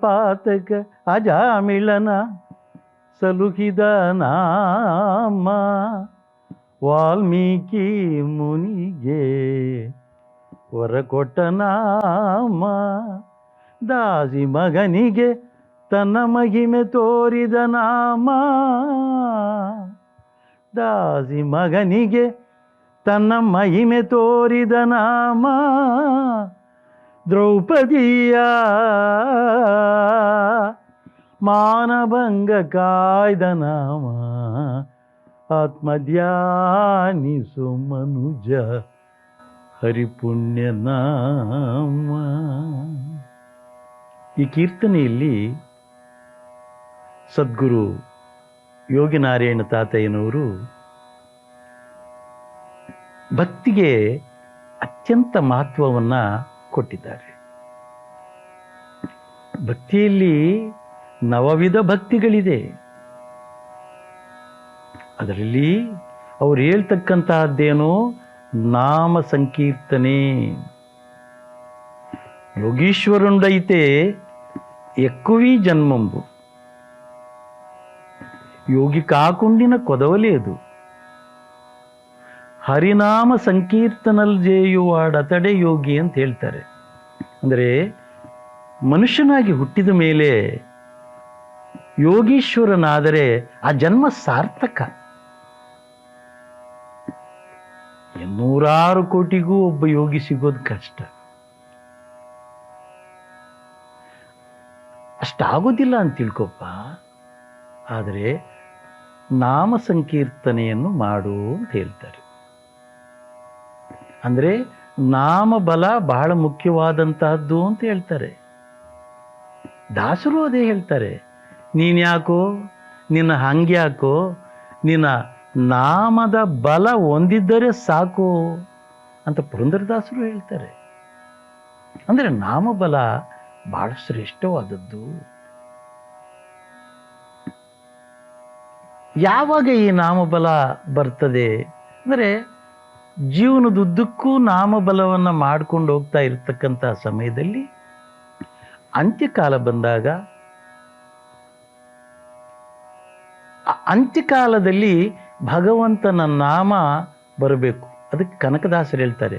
ಪಾತಕ ಅಜಾಮಿಳನ ಸಲುಹಿದ ನಾಮ ವಾಲ್ಮೀಕಿ ಮುನಿಗೆ ನಾಮ. ದಾಸಿ ಮಗನಿಗೆ ತನ್ನ ಮಹಿಮೆ ತೋರಿದ ನಾಮ. ದಾಸಿ ಮಗನಿಗೆ ತನ್ನ ಮಹಿಮೆ ತೋರಿದ ನಾಮ. ದ್ರೌಪದಿಯ ಮಾನಭಂಗ ಕಾಯ್ದ ನಾಮ ಆತ್ಮಧ್ಯಾನಿಸು ಮನುಜ ಹರಿಪುಣ್ಯ ನಾಮ. ಈ ಕೀರ್ತನೆಯಲ್ಲಿ ಸದ್ಗುರು ಯೋಗಿನಾರಾಯಣ ತಾತಯ್ಯನವರು ಭಕ್ತಿಗೆ ಅತ್ಯಂತ ಮಹತ್ವವನ್ನು ಕೊಟ್ಟಿದ್ದಾರೆ ಭಕ್ತಿಯಲ್ಲಿ ನವವಿಧ ಭಕ್ತಿಗಳಿದೆ ಅದರಲ್ಲಿ ಅವ್ರು ಹೇಳ್ತಕ್ಕಂತಹದ್ದೇನು ನಾಮ ಸಂಕೀರ್ತನೆ ಯೋಗೀಶ್ವರುಂಡೈತೆ ఎక్కువీ జన్మంబు ಯೋಗಿ ಕಾಕುಂಡಿನ ಕೊದವಲೇದು ಹರಿನಾಮ ಸಂಕೀರ್ತನಲ್ ಜೇಯುವಾಡತಡೆ ಯೋಗಿ ಅಂತ ಹೇಳ್ತಾರೆ. ಅಂದರೆ ಮನುಷ್ಯನಾಗಿ ಹುಟ್ಟಿದ ಮೇಲೆ ಯೋಗೀಶ್ವರನಾದರೆ ಆ ಜನ್ಮ ಸಾರ್ಥಕ. ನೂರಾರು ಕೋಟಿಗೂ ಒಬ್ಬ ಯೋಗಿ ಸಿಗೋದು ಕಷ್ಟ. ಅಷ್ಟಾಗೋದಿಲ್ಲ ಅಂತ ತಿಳ್ಕೊಪ್ಪ. ಆದರೆ ನಾಮ ಸಂಕೀರ್ತನೆಯನ್ನು ಮಾಡು ಅಂತ ಹೇಳ್ತಾರೆ. ಅಂದರೆ ನಾಮಬಲ ಬಹಳ ಮುಖ್ಯವಾದಂತಹದ್ದು ಅಂತ ಹೇಳ್ತಾರೆ. ದಾಸರು ಅದೇ ಹೇಳ್ತಾರೆ. ನೀನ್ಯಾಕೋ ನಿನ್ನ ಹಂಗ್ಯಾಕೋ ನಿನ್ನ ನಾಮದ ಬಲ ಹೊಂದಿದ್ದರೆ ಸಾಕು ಅಂತ ಪುರಂದರದಾಸರು ಹೇಳ್ತಾರೆ. ಅಂದರೆ ನಾಮಬಲ ಬಹಳ ಶ್ರೇಷ್ಠವಾದದ್ದು. ಯಾವಾಗ ಈ ನಾಮಬಲ ಬರ್ತದೆ? ಅಂದರೆ ಜೀವನದುದ್ದಕ್ಕೂ ನಾಮಬಲವನ್ನು ಮಾಡ್ಕೊಂಡು ಹೋಗ್ತಾ ಇರತಕ್ಕಂಥ ಸಮಯದಲ್ಲಿ ಅಂತ್ಯಕಾಲ ಬಂದಾಗ ಅಂತ್ಯಕಾಲದಲ್ಲಿ ಭಗವಂತನ ನಾಮ ಬರಬೇಕು. ಅದಕ್ಕೆ ಕನಕದಾಸರು ಹೇಳ್ತಾರೆ,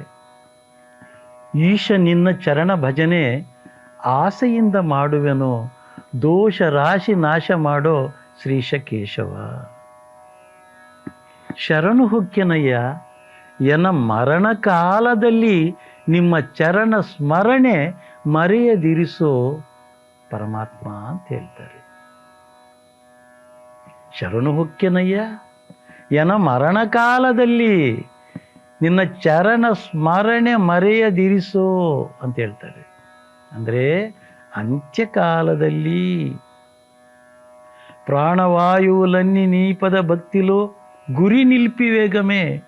ಈಶ ನಿನ್ನ ಚರಣ ಭಜನೆ ಆಸೆಯಿಂದ ಮಾಡುವೆನು, ದೋಷ ರಾಶಿ ನಾಶ ಮಾಡೋ ಶ್ರೀಶ ಕೇಶವ ಶರಣು ಹೊಕ್ಕೆನಯ್ಯ ಎನ ಮರಣಕಾಲದಲ್ಲಿ ನಿಮ್ಮ ಚರಣ ಸ್ಮರಣೆ ಮರೆಯದಿರಿಸೋ ಪರಮಾತ್ಮ ಅಂತ ಹೇಳ್ತಾರೆ. ಶರಣು ಹೊಕ್ಕೆನಯ್ಯ ಎನ ಮರಣಕಾಲದಲ್ಲಿ ನಿನ್ನ ಚರಣ ಸ್ಮರಣೆ ಮರೆಯದಿರಿಸೋ ಅಂತ ಹೇಳ್ತಾರೆ. ಅಂದರೆ ಅಂತ್ಯಕಾಲದಲ್ಲಿ ಪ್ರಾಣವಾಯುವುಲನ್ನಿ ನೀಪದ ಭಕ್ತಿಲೋ ಗುರಿ ನಿಲ್ಪಿವೇಗಮೇ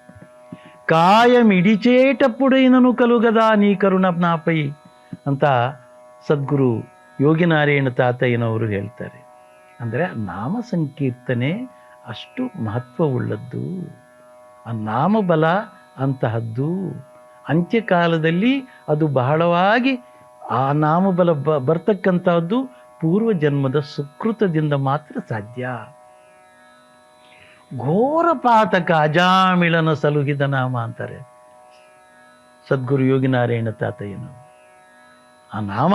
కాయమిడిచేటప్పుడైనను కలుగదా నీ కరుణ నాపై ಅಂತ ಸದ್ಗುರು ಯೋಗಿನಾರಾಯಣ ತಾತಯ್ಯನವರು ಹೇಳ್ತಾರೆ ಅಂದರೆ ನಾಮ ಸಂಕೀರ್ತನೆ ಅಷ್ಟು ಮಹತ್ವವುಳ್ಳದ್ದು ಆ ನಾಮಬಲ ಅಂತಹದ್ದು ಅಂತ್ಯಕಾಲದಲ್ಲಿ ಅದು ಬಹಳವಾಗಿ ಆ ನಾಮಬಲ ಬ ಬರ್ತಕ್ಕಂಥದ್ದು ಪೂರ್ವ ಜನ್ಮದ ಸುಕೃತದಿಂದ ಮಾತ್ರ ಸಾಧ್ಯ ಘೋರ ಪಾತಕ ಅಜಾಮಿಳನ ಸಲುಹಿದ ನಾಮ ಅಂತಾರೆ. ಸದ್ಗುರು ಯೋಗಿನಾರಾಯಣ ತಾತಯ್ಯನು ಆ ನಾಮ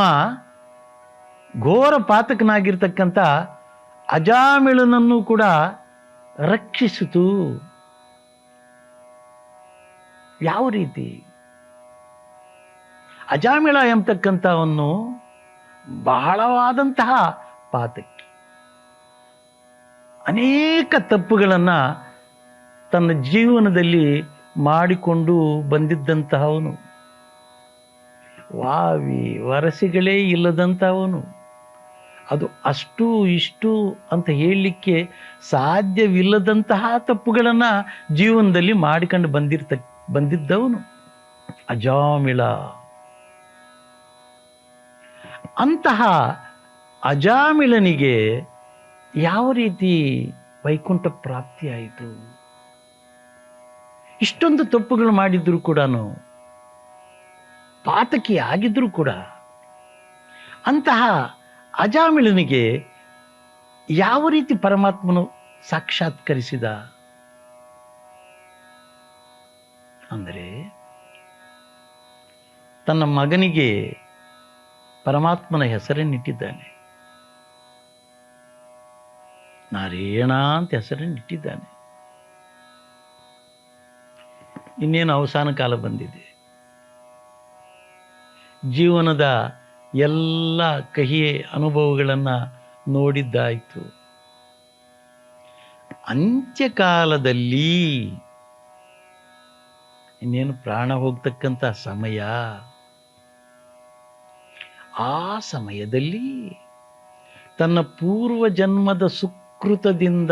ಘೋರ ಪಾತಕನಾಗಿರ್ತಕ್ಕಂಥ ಅಜಾಮಿಳನನ್ನು ಕೂಡ ರಕ್ಷಿಸಿತು. ಯಾವ ರೀತಿ? ಅಜಾಮಿಳ ಎಂಬತಕ್ಕಂಥವನ್ನು ಬಹಳವಾದಂತಹ ಪಾತಕಿ ಅನೇಕ ತಪ್ಪುಗಳನ್ನು ತನ್ನ ಜೀವನದಲ್ಲಿ ಮಾಡಿಕೊಂಡು ಬಂದಿದ್ದಂತಹವನು. ವಾವಿ ವರಸೆಗಳೇ ಇಲ್ಲದಂಥವನು ಅದು ಅಷ್ಟು ಇಷ್ಟು ಅಂತ ಹೇಳಲಿಕ್ಕೆ ಸಾಧ್ಯವಿಲ್ಲದಂತಹ ತಪ್ಪುಗಳನ್ನು ಜೀವನದಲ್ಲಿ ಮಾಡಿಕೊಂಡು ಬಂದಿರ್ತ, ಬಂದಿದ್ದವನು. ಅಜಾಮಿಳ. ಅಂತಹ ಅಜಾಮಿಳನಿಗೆ ಯಾವ ರೀತಿ ವೈಕುಂಠ ಪ್ರಾಪ್ತಿಯಾಯಿತು ಇಷ್ಟೊಂದು ತಪ್ಪುಗಳು ಮಾಡಿದ್ರು ಕೂಡ ಪಾತಕಿ ಆಗಿದ್ರು ಕೂಡ ಅಂತಹ ಅಜಾಮಿಳನಿಗೆ ಯಾವ ರೀತಿ ಪರಮಾತ್ಮನು ಸಾಕ್ಷಾತ್ಕರಿಸಿದ? ಅಂದರೆ, ತನ್ನ ಮಗನಿಗೆ ಪರಮಾತ್ಮನ ಹೆಸರನ್ನಿಟ್ಟಿದ್ದಾನೆ. ನಾರಾಯಣ ಅಂತ ಹೆಸರನ್ನಿಟ್ಟಿದ್ದಾನೆ ಇನ್ನೇನು ಅವಸಾನ ಕಾಲ ಬಂದಿದೆ. ಜೀವನದ ಎಲ್ಲ ಕಹಿ ಅನುಭವಗಳನ್ನು ನೋಡಿದ್ದಾಯಿತು. ಅಂತ್ಯಕಾಲದಲ್ಲಿ ಇನ್ನೇನು ಪ್ರಾಣ ಹೋಗ್ತಕ್ಕಂಥ ಸಮಯ? ಆ ಸಮಯದಲ್ಲಿ ತನ್ನ ಪೂರ್ವ ಜನ್ಮದ ಸುಕೃತದಿಂದ.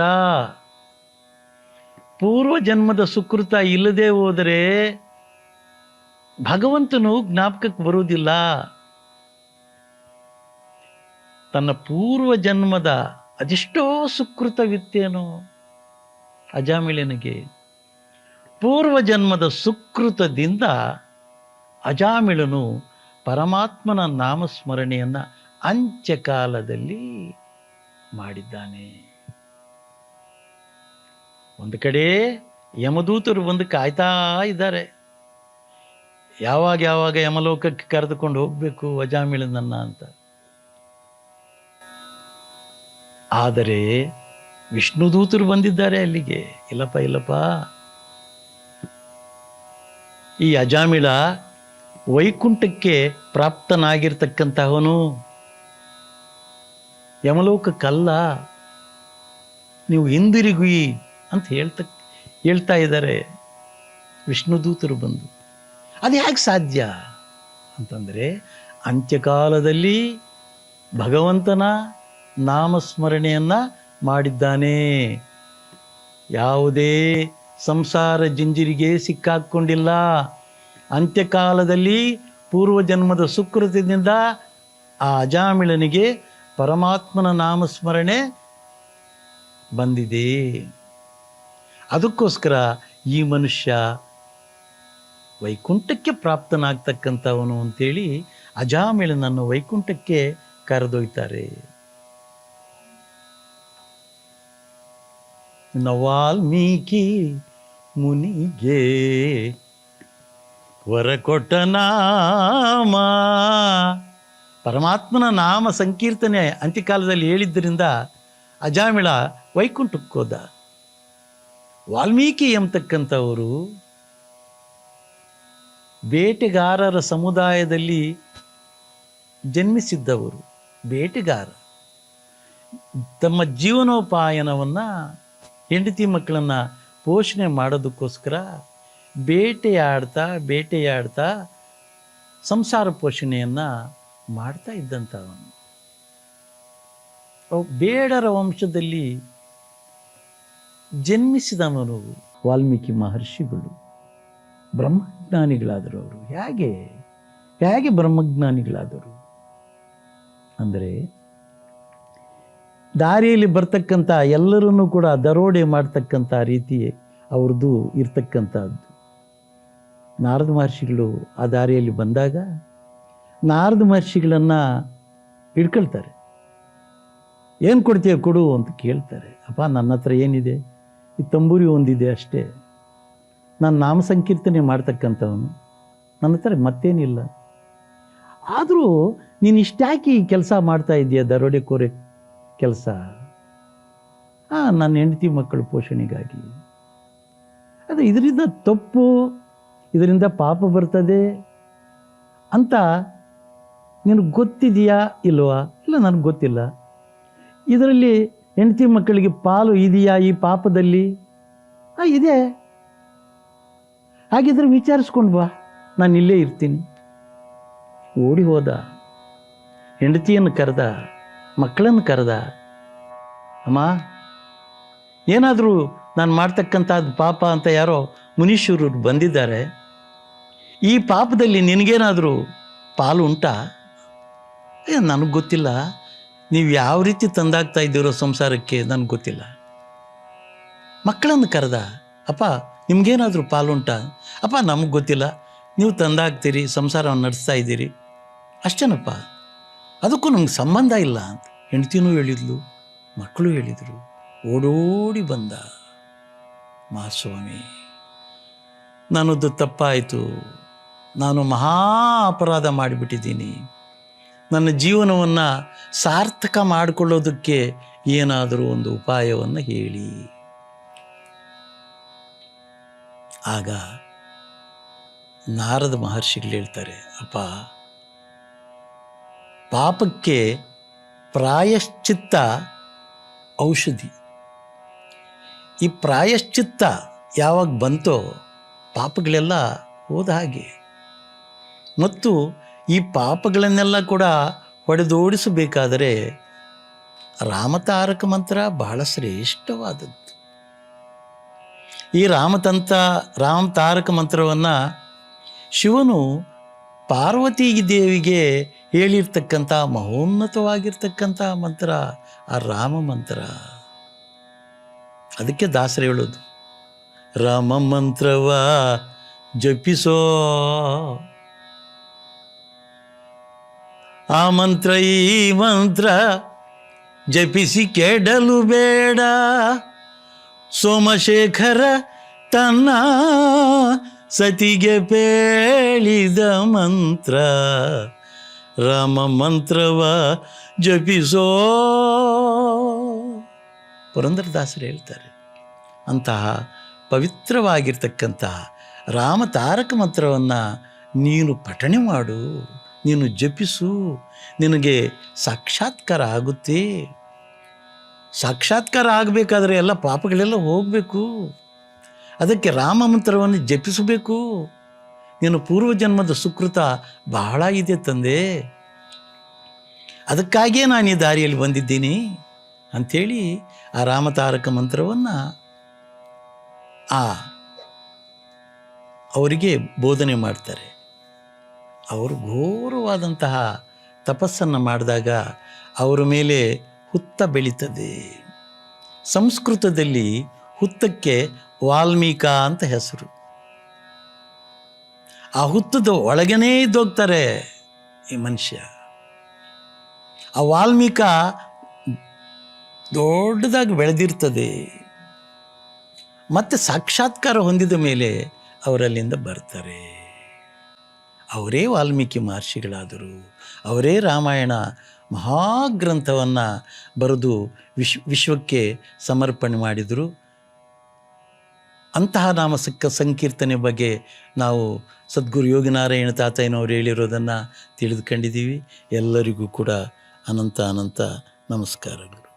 ಪೂರ್ವ ಜನ್ಮದ ಸುಕೃತ ಇಲ್ಲದೆ ಹೋದರೆ ಭಗವಂತನು ಜ್ಞಾಪಕಕ್ಕೆ ಬರುವುದಿಲ್ಲ. ತನ್ನ ಪೂರ್ವ ಜನ್ಮದ ಅದೆಷ್ಟೋ ಸುಕೃತವಿತ್ತೇನು ಅಜಾಮಿಳನಿಗೆ. ಪೂರ್ವ ಜನ್ಮದ ಸುಕೃತದಿಂದ ಅಜಾಮಿಳನು ಪರಮಾತ್ಮನ ನಾಮಸ್ಮರಣೆಯನ್ನು ಕಾಲದಲ್ಲಿ ಮಾಡಿದ್ದಾನೆ. ಒಂದು ಕಡೆ ಯಮದೂತರು ಬಂದು ಕಾಯ್ತಾ ಇದ್ದಾರೆ. ಯಾವಾಗ ಯಾವಾಗ ಯಮಲೋಕಕ್ಕೆ ಕರೆದುಕೊಂಡು ಹೋಗಬೇಕು ಅಜಾಮಿಳನನ್ನ ಅಂತ. ಆದರೆ ವಿಷ್ಣು ದೂತರು ಬಂದಿದ್ದಾರೆ ಅಲ್ಲಿಗೆ. ಇಲ್ಲಪ್ಪ ಇಲ್ಲಪ್ಪ. ಈ ಅಜಾಮಿಳ ವೈಕುಂಠಕ್ಕೆ ಪ್ರಾಪ್ತನಾಗಿರ್ತಕ್ಕಂತಹವನು. ಯಮಲೋಕಕ್ಕಲ್ಲ. ನೀವು ಹಿಂದಿರುಗಿ ಅಂತ ಹೇಳ್ತ, ಹೇಳ್ತಾ ಇದ್ದಾರೆ ವಿಷ್ಣುದೂತರು ಬಂದು. ಅದು ಹೇಗೆ ಸಾಧ್ಯ? ಅಂತಂದರೆ, ಅಂತ್ಯಕಾಲದಲ್ಲಿ ಭಗವಂತನ ನಾಮಸ್ಮರಣೆಯನ್ನು ಮಾಡಿದ್ದಾನೆ. ಯಾವುದೇ ಸಂಸಾರ ಜಂಜಿರಿಗೆ ಸಿಕ್ಕಾಕ್ಕೊಂಡಿಲ್ಲ ಅಂತ್ಯಕಾಲದಲ್ಲಿ ಪೂರ್ವಜನ್ಮದ ಸುಕೃತದಿಂದ ಆ ಅಜಾಮಿಳನಿಗೆ ಪರಮಾತ್ಮನ ನಾಮಸ್ಮರಣೆ ಬಂದಿದೆ. ಅದಕ್ಕೋಸ್ಕರ ಈ ಮನುಷ್ಯ ವೈಕುಂಠಕ್ಕೆ ಪ್ರಾಪ್ತನಾಗ್ತಕ್ಕಂಥವನು ಅಂತೇಳಿ ಅಜಾಮಿಳನನ್ನು ವೈಕುಂಠಕ್ಕೆ ಕರೆದೊಯ್ತಾರೆ. ನವಾಲ್ಮೀಕಿ ಮುನಿಗೆ ವರ ಕೊಟ್ಟ ನಾಮ. ಪರಮಾತ್ಮನ ನಾಮ ಸಂಕೀರ್ತನೆ ಅಂತ್ಯಕಾಲದಲ್ಲಿ ಹೇಳಿದ್ದರಿಂದ ಅಜಾಮಿಳ ವೈಕುಂಠಕ್ಕೋದ. ವಾಲ್ಮೀಕಿ ಎಂಬತಕ್ಕಂಥವರು ಬೇಟೆಗಾರರ ಸಮುದಾಯದಲ್ಲಿ ಜನ್ಮಿಸಿದ್ದವರು ಬೇಟೆಗಾರ. ತಮ್ಮ ಜೀವನೋಪಾಯನವನ್ನು ಹೆಂಡತಿ ಮಕ್ಕಳನ್ನು ಪೋಷಣೆ ಮಾಡೋದಕ್ಕೋಸ್ಕರ ಬೇಟೆಯಾಡ್ತಾ ಬೇಟೆಯಾಡ್ತಾ ಸಂಸಾರ ಪೋಷಣೆಯನ್ನು ಮಾಡ್ತಾ ಇದ್ದಂಥವನು. ಬೇಡರ ವಂಶದಲ್ಲಿ ಜನ್ಮಿಸಿದವನು ವಾಲ್ಮೀಕಿ ಮಹರ್ಷಿಗಳು, ಬ್ರಹ್ಮಜ್ಞಾನಿಗಳಾದರು ಅವರು. ಹೇಗೆ? ಹೇಗೆ ಬ್ರಹ್ಮಜ್ಞಾನಿಗಳಾದರು? ಅಂದರೆ ದಾರಿಯಲ್ಲಿ ಬರ್ತಕ್ಕಂಥ ಎಲ್ಲರನ್ನೂ ಕೂಡ ದರೋಡೆ ಮಾಡ್ತಕ್ಕಂಥ ರೀತಿ ಅವ್ರದ್ದು ಇರ್ತಕ್ಕಂಥದ್ದು. ನಾರದ ಮಹರ್ಷಿಗಳು ಆ ದಾರಿಯಲ್ಲಿ ಬಂದಾಗ ನಾರದ ಮಹರ್ಷಿಗಳನ್ನು ಹಿಡ್ಕೊಳ್ತಾರೆ. ಏನು ಕೊಡ್ತೀಯ ಕೊಡು ಅಂತ ಕೇಳ್ತಾರೆ. ಅಪ್ಪ ನನ್ನ ಹತ್ರ ಏನಿದೆ? ಈ ತಂಬೂರಿ ಒಂದಿದೆ ಅಷ್ಟೇ. ನಾನು ನಾಮ ಸಂಕೀರ್ತನೆ ಮಾಡ್ತಕ್ಕಂಥವನು. ನನ್ನ ಹತ್ರ ಮತ್ತೇನಿಲ್ಲ. ಆದರೂ ನೀನು ಇಷ್ಟ್ಯಾಕೆ ಈ ಕೆಲಸ ಮಾಡ್ತಾ ಇದೆಯಾ ದರೋಡೆ ಕೋರೆ ಕೆಲಸ? ಹಾಂ ನನ್ನ ಹೆಂಡತಿ ಮಕ್ಕಳು ಪೋಷಣೆಗಾಗಿ. ಅದು ಇದರಿಂದ ತಪ್ಪು, ಇದರಿಂದ ಪಾಪ ಬರ್ತದೆ ಅಂತ ನಿನಗೆ ಗೊತ್ತಿದೆಯಾ ಇಲ್ವಾ? ಇಲ್ಲ, ನನಗೆ ಗೊತ್ತಿಲ್ಲ. ಇದರಲ್ಲಿ ಹೆಂಡತಿ ಮಕ್ಕಳಿಗೆ ಪಾಲು ಇದೆಯಾ ಈ ಪಾಪದಲ್ಲಿ? ಆ, ಇದೆ. ಹಾಗಿದ್ರೆ ವಿಚಾರಿಸ್ಕೊಂಡು ಬಾ. ನಾನು ಇಲ್ಲೇ ಇರ್ತೀನಿ. ಓಡಿ ಹೋದ. ಹೆಂಡತಿಯನ್ನು ಕರೆದ, ಮಕ್ಕಳನ್ನು ಕರೆದ. ಅಮ್ಮ, ಏನಾದರೂ ನಾನು ಮಾಡ್ತಕ್ಕಂಥದ್ದು ಪಾಪ ಅಂತ ಯಾರೋ ಮುನೀಶ್ವರರು ಬಂದಿದ್ದಾರೆ. ಈ ಪಾಪದಲ್ಲಿ ನಿನಗೇನಾದರೂ ಪಾಲು ಉಂಟಾ? ಏ, ನನಗೆ ಗೊತ್ತಿಲ್ಲ. ನೀವು ಯಾವ ರೀತಿ ತಂದಾಗ್ತಾ ಇದ್ದೀರೋ ಸಂಸಾರಕ್ಕೆ ನನಗೆ ಗೊತ್ತಿಲ್ಲ. ಮಕ್ಕಳನ್ನು ಕರೆದ, ಅಪ್ಪ, ನಿಮಗೇನಾದರೂ ಪಾಲುಂಟಾ? ಅಪ್ಪ, ನಮಗೆ ಗೊತ್ತಿಲ್ಲ. ನೀವು ತಂದಾಗ್ತೀರಿ, ಸಂಸಾರವನ್ನು ನಡೆಸ್ತಾ ಇದ್ದೀರಿ. ಅಷ್ಟೇನಪ್ಪ. ಅದಕ್ಕೂ ನಮ್ಗೆ ಸಂಬಂಧ ಇಲ್ಲ ಅಂತ ಹೆಂಡ್ತಿನೂ ಹೇಳಿದ್ಲು, ಮಕ್ಕಳು ಹೇಳಿದರು. ಓಡೋಡಿ ಬಂದ. ಮಹಾಸ್ವಾಮಿ ನನ್ನದು ತಪ್ಪಾಯಿತು. ನಾನು ಮಹಾ ಅಪರಾಧ ಮಾಡಿಬಿಟ್ಟಿದ್ದೀನಿ. ನನ್ನ ಜೀವನವನ್ನು ಸಾರ್ಥಕ ಮಾಡಿಕೊಳ್ಳೋದಕ್ಕೆ ಏನಾದರೂ ಒಂದು ಉಪಾಯವನ್ನು ಹೇಳಿ. ಆಗ ನಾರದ ಮಹರ್ಷಿಗಳು ಹೇಳ್ತಾರೆ, ಅಪ್ಪ, ಪಾಪಕ್ಕೆ ಪ್ರಾಯಶ್ಚಿತ್ತ ಔಷಧಿ. ಈ ಪ್ರಾಯಶ್ಚಿತ್ತ ಯಾವಾಗ ಬಂತೋ ಪಾಪಗಳೆಲ್ಲ ಹೋದ ಹಾಗೆ. ಮತ್ತು ಈ ಪಾಪಗಳನ್ನೆಲ್ಲ ಕೂಡ ಹೊಡೆದೋಡಿಸಬೇಕಾದರೆ ರಾಮತಾರಕ ಮಂತ್ರ ಬಹಳ ಶ್ರೇಷ್ಠವಾದದ್ದು. ಈ ರಾಮತಂತ ರಾಮ ತಾರಕ ಮಂತ್ರವನ್ನು ಶಿವನು ಪಾರ್ವತಿ ದೇವಿಗೆ ಹೇಳಿರ್ತಕ್ಕಂಥ ಮಹೋನ್ನತವಾಗಿರ್ತಕ್ಕಂಥ ಮಂತ್ರ, ಆ ರಾಮ ಮಂತ್ರ. ಅದಕ್ಕೆ ದಾಸರ ಹೇಳೋದು, ರಾಮ ಮಂತ್ರವ ಜಪಿಸೋ ಆ ಮಂತ್ರ, ಈ ಮಂತ್ರ ಜಪಿಸಿ ಕೆಡಲು ಬೇಡ. ಸೋಮಶೇಖರ ತನ್ನ ಸತಿಗೆ ಪೇಳಿದ ಮಂತ್ರ, ರಾಮ ಮಂತ್ರವ ಜಪಿಸೋ. ಪುರಂದರದಾಸರು ಹೇಳ್ತಾರೆ, ಅಂತಹ ಪವಿತ್ರವಾಗಿರ್ತಕ್ಕಂತಹ ರಾಮ ತಾರಕ ಮಂತ್ರವನ್ನು ನೀನು ಪಠಣೆ ಮಾಡು. ನೀನು ಜಪಿಸು, ನಿನಗೆ ಸಾಕ್ಷಾತ್ಕಾರ ಆಗುತ್ತೆ. ಸಾಕ್ಷಾತ್ಕಾರ ಆಗಬೇಕಾದ್ರೆ ಎಲ್ಲ ಪಾಪಗಳೆಲ್ಲ ಹೋಗಬೇಕು. ಅದಕ್ಕೆ ರಾಮ ಮಂತ್ರವನ್ನು ಜಪಿಸಬೇಕು. ನೀನು ಪೂರ್ವಜನ್ಮದ ಸುಕೃತ ಬಹಳ ಇದೆ ತಂದೆ. ಅದಕ್ಕಾಗಿಯೇ ನಾನು ಈ ದಾರಿಯಲ್ಲಿ ಬಂದಿದ್ದೀನಿ ಅಂಥೇಳಿ ಆ ರಾಮತಾರಕ ಮಂತ್ರವನ್ನು ಆ ಅವರಿಗೆ ಬೋಧನೆ ಮಾಡ್ತಾರೆ. ಅವರು ಘೋರವಾದಂತಹ ತಪಸ್ಸನ್ನು ಮಾಡಿದಾಗ ಅವರ ಮೇಲೆ ಹುತ್ತ ಬೆಳೀತದೆ. ಸಂಸ್ಕೃತದಲ್ಲಿ ಹುತ್ತಕ್ಕೆ ವಾಲ್ಮೀಕ ಅಂತ ಹೆಸರು. ಆ ಹುತ್ತದ ಒಳಗನೇ ಇದ್ದೋಗ್ತಾರೆ ಈ ಮನುಷ್ಯ. ಆ ವಾಲ್ಮೀಕ ದೊಡ್ಡದಾಗಿ ಬೆಳೆದಿರ್ತದೆ. ಮತ್ತು ಸಾಕ್ಷಾತ್ಕಾರ ಹೊಂದಿದ ಮೇಲೆ ಅವರಲ್ಲಿಂದ ಬರ್ತಾರೆ. ಅವರೇ ವಾಲ್ಮೀಕಿ ಮಹರ್ಷಿಗಳಾದರು. ಅವರೇ ರಾಮಾಯಣ ಮಹಾಗ್ರಂಥವನ್ನು ಬರೆದು ವಿಶ್, ವಿಶ್ವಕ್ಕೆ ಸಮರ್ಪಣೆ ಮಾಡಿದರು. ಅಂತಹ ನಾಮ ಸಿಕ್ಕ ಸಂಕೀರ್ತನೆ ಬಗ್ಗೆ ನಾವು ಸದ್ಗುರು ಯೋಗಿನಾರಾಯಣ ತಾತಯ್ಯನವರು ಹೇಳಿರೋದನ್ನು ತಿಳಿದುಕೊಂಡಿದ್ದೀವಿ. ಎಲ್ಲರಿಗೂ ಕೂಡ ಅನಂತ ಅನಂತ ನಮಸ್ಕಾರಗಳು.